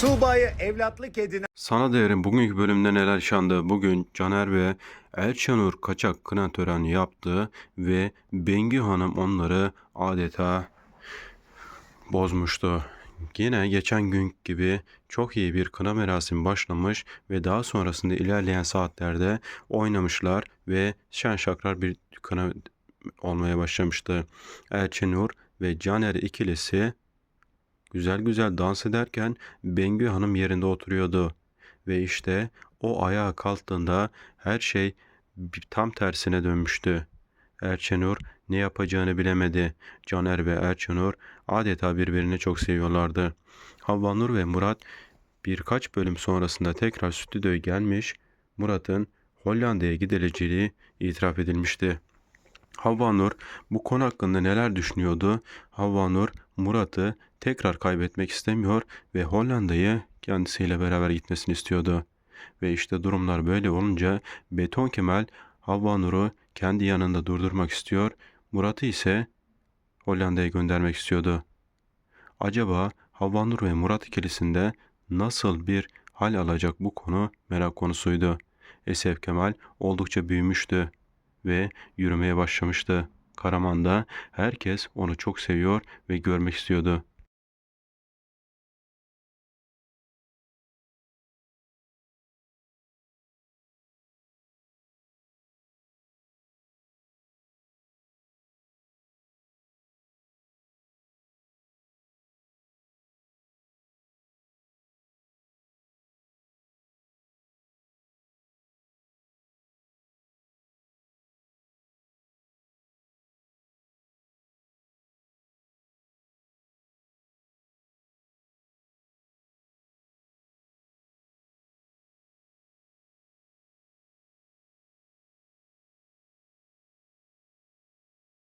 Tuğba'yı evlatlık edinen Sana değerin bugünkü bölümde neler yaşandı? Bugün Caner ve Elçanur kaçak kına töreni yaptı ve Bengi Hanım onları adeta bozmuştu. Yine geçen gün gibi çok iyi bir kına merasimi başlamış ve daha sonrasında ilerleyen saatlerde oynamışlar ve şen şakrar bir kına olmaya başlamıştı. Elçinur ve Caner ikilisi güzel güzel dans ederken Bengü Hanım yerinde oturuyordu. Ve işte o ayağa kalktığında her şey tam tersine dönmüştü. Erçenur ne yapacağını bilemedi. Caner ve Erçenur adeta birbirini çok seviyorlardı. Havvanur ve Murat birkaç bölüm sonrasında tekrar stüdyoya gelmiş, Murat'ın Hollanda'ya gidileceği itiraf edilmişti. Havvanur bu konu hakkında neler düşünüyordu? Havvanur Murat'ı tekrar kaybetmek istemiyor ve Hollanda'yı kendisiyle beraber gitmesini istiyordu. Ve işte durumlar böyle olunca Beton Kemal Havvanur'u kendi yanında durdurmak istiyor, Murat'ı ise Hollanda'ya göndermek istiyordu. Acaba Havvanur ve Murat ikilisinde nasıl bir hal alacak bu konu merak konusuydu. Esef Kemal oldukça büyümüştü ve yürümeye başlamıştı. Karaman'da herkes onu çok seviyor ve görmek istiyordu.